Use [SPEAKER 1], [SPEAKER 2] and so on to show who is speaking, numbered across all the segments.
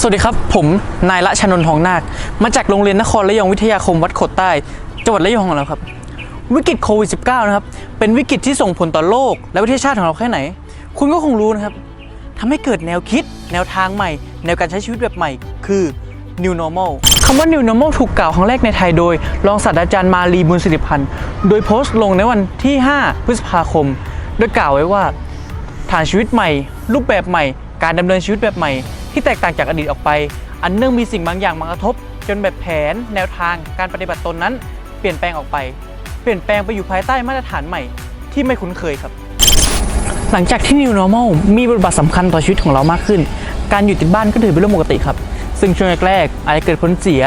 [SPEAKER 1] สวัสดีครับ ผมนายละชนนททองนาค มาจากโรงเรียนนครระยองวิทยาคมวัดโขดใต้ จังหวัดระยองของเราครับ วิกฤตโควิด -19 นะครับ เป็นวิกฤตที่ส่งผลต่อโลก และประเทศชาติของเราแค่ไหน คุณก็คงรู้นะครับ ทำให้เกิดแนวคิด แนวทางใหม่ แนวการใช้ชีวิตแบบใหม่ คือ New Normal คำว่า New Normal ถูกกล่าวครั้งแรกในไทยโดย รองศาสตราจารย์มาลีบุญสิริพันธ์ โดยโพสต์ลงในวันที่ 5 พฤษภาคม โดยกล่าวไว้ว่า ฐานชีวิตใหม่ รูปแบบใหม่ การดำเนินชีวิตแบบใหม่ ที่แตกต่างจากอดีตออกไป อันเนื่องมีสิ่งบางอย่างมากระทบ จนแบบแผน แนวทางการปฏิบัติตนนั้น เปลี่ยนแปลงออกไป เปลี่ยนแปลงไปอยู่ภายใต้มาตรฐานใหม่ที่ไม่คุ้นเคยครับ หลังจากที่ New Normal มีบทบาทสำคัญต่อชีวิตของเรามากขึ้น การอยู่ติดบ้านก็ถือเป็นเรื่องปกติครับ ซึ่งช่วงแรกๆอาจจะเกิดผลเสีย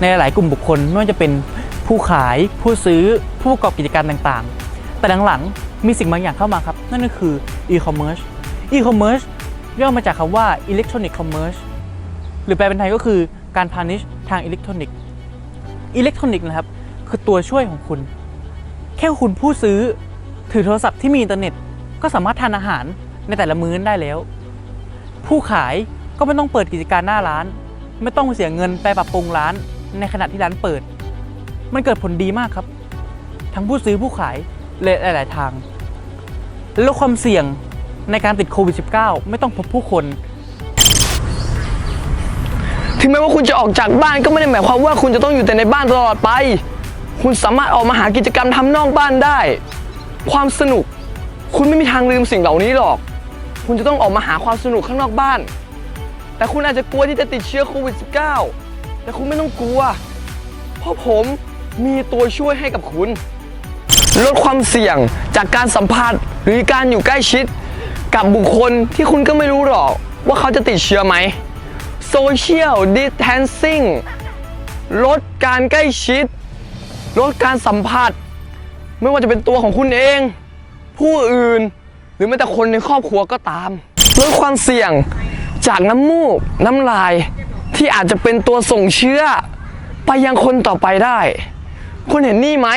[SPEAKER 1] ในหลายกลุ่มบุคคลไม่ว่าจะเป็นผู้ขาย ผู้ซื้อ ผู้ประกอบกิจการต่างๆ แต่หลังๆมีสิ่งบางอย่างเข้ามาครับ นั่นก็คือ e-commerce e-commerce ย่อมาจากคำว่า electronic commerce หรือแปลเป็นไทยก็คือการพาณิชย์ทางอิเล็กทรอนิกส์ อิเล็กทรอนิกส์นะครับ คือตัวช่วยของคุณ แค่คุณผู้ซื้อถือโทรศัพท์ที่มีอินเทอร์เน็ต ก็สามารถทานอาหารในแต่ละมื้อได้แล้ว ผู้ขายก็ไม่ต้องเปิดกิจการหน้าร้าน ไม่ต้องเสียเงินไปปรับปรุงร้านในขณะที่ร้านเปิด มันเกิดผลดีมากครับ ทั้งผู้ซื้อผู้ขายและหลาย ๆ ทางลดความเสี่ยง ในการติดโควิด -19 ไม่ต้องพบผู้คน
[SPEAKER 2] ถึงแม้ว่าคุณจะออกจากบ้านก็ไม่ได้หมายความว่าคุณจะต้องอยู่แต่ในบ้านตลอดไป คุณสามารถออกมาหากิจกรรมทำนอกบ้านได้ ความสนุก คุณไม่มีทางลืมสิ่งเหล่านี้หรอก คุณจะต้องออกมาหาความสนุกข้างนอกบ้าน แต่คุณอาจจะกลัวที่จะติดเชื้อโควิด -19 แต่คุณไม่ต้องกลัว เพราะผมมีตัวช่วยให้กับคุณ ลดความเสี่ยงจากการสัมผัสหรือการอยู่ใกล้ชิด กับบุคคลที่คุณก็ไม่รู้หรอกว่าเขาจะติดเชื้อไหม Social Distancing ลดการใกล้ชิด ลดการสัมผัส ไม่ว่าจะเป็นตัวของคุณเอง ผู้อื่น หรือแม้แต่คนในครอบครัวก็ตามลดความเสี่ยงจากน้ำมูก น้ำลายที่อาจจะเป็นตัวส่งเชื้อ ไปยังคนต่อไปได้ คุณเห็นนี่ไหม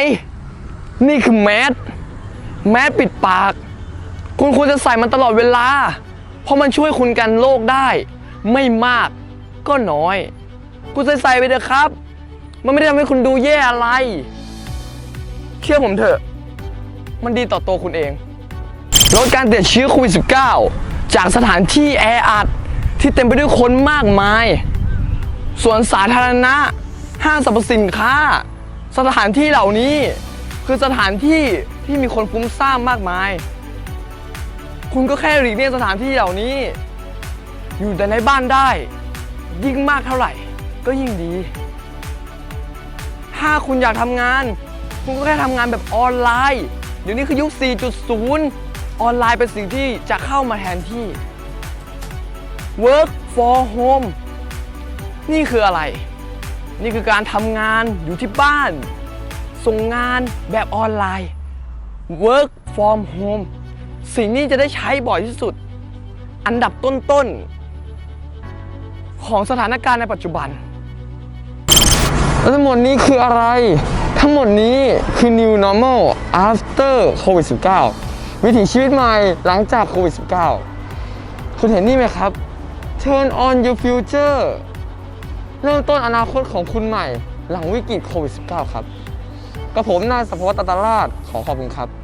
[SPEAKER 2] นี่คือแมสแมสปิดปาก คุณควรจะใส่มันตลอดเวลา เพราะมันช่วยคุณกันโรคได้ ไม่มากก็น้อย คุณใส่ใส่ไปเถอะครับ มันไม่ได้ทำให้คุณดูแย่อะไร เชื่อผมเถอะ มันดีต่อตัวคุณเองลดการติดเชื้อโควิด -19 จากสถานที่แออัดที่เต็มไปด้วยคนมากมาย สวนสาธารณะ ห้างสรรพสินค้า สถานที่เหล่านี้ คือสถานที่ที่มีคนฟุ้งซ่านมากมาย คุณก็แค่หลีกเลี่ยงสถานที่เหล่านี้ อยู่แต่ในบ้านได้ ยิ่งมากเท่าไหร่ ก็ยิ่งดี ถ้าคุณอยากทำงาน คุณก็แค่ทำงานแบบออนไลน์ เดี๋ยวนี้คือยุค 4.0 ออนไลน์เป็นสิ่งที่จะเข้ามาแทนที่ work for home นี่คืออะไร นี่คือการทำงานอยู่ที่บ้าน ส่งงานแบบออนไลน์ work from home สิ่งนี้จะได้ใช้บ่อยที่สุด อันดับต้นๆ ของสถานการณ์ในปัจจุบัน ทั้งหมดนี้คืออะไร ทั้งหมดนี้คือ new normal after covid 19วิถีชีวิตใหม่หลังจากโควิด 19 คุณเห็นนี่ไหมครับ turn on your future เริ่มต้นอนาคตของคุณใหม่ หลังวิกฤตโควิด 19 ครับกับผมนายสัพวัตตาราชขอขอบคุณครับ